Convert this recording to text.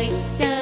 ยเจอ